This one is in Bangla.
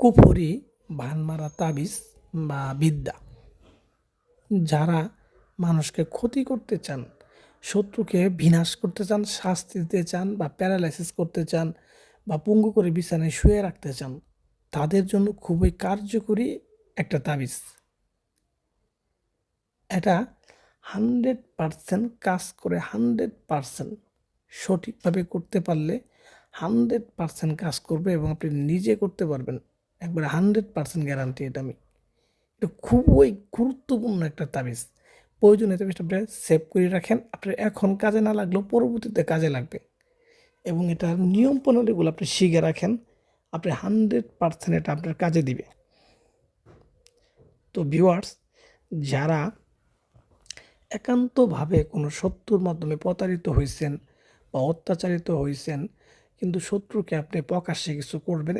কুফরি ভানমারা তাবিজ বা বিদ্যা। যারা মানুষকে ক্ষতি করতে চান, শত্রুকে বিনাশ করতে চান, শাস্তি দিতে চান বা প্যারালাইসিস করতে চান বা পঙ্গু করে বিছানায় শুয়ে রাখতে চান, তাদের জন্য খুবই কার্যকরী একটা তাবিজ। এটা হান্ড্রেড পারসেন্ট কাজ করে হান্ড্রেড পারসেন্ট সঠিকভাবে করতে পারলে হান্ড্রেড পারসেন্ট কাজ করবে এবং আপনি নিজে করতে পারবেন। একবারে হান্ড্রেড পারসেন্ট গ্যারান্টি এটা আমি। এটা খুবই গুরুত্বপূর্ণ একটা তাবিজ। প্রয়োজনীয় তাবিজটা আপনি সেভ করে রাখেন। আপনার এখন কাজে না লাগলেও পরবর্তীতে কাজে লাগবে। এবং এটার নিয়ম প্রণালীগুলো আপনি শিখে রাখেন। আপনি হান্ড্রেড পারসেন্ট এটা আপনার কাজে দিবে। তো ভিউয়ার্স যারা একান্তভাবে কোনো শত্রুর মাধ্যমে প্রতারিত হয়েছেন বা অত্যাচারিত হয়েছেন, কিন্তু শত্রুকে আপনি প্রকাশ্যে কিছু করবেন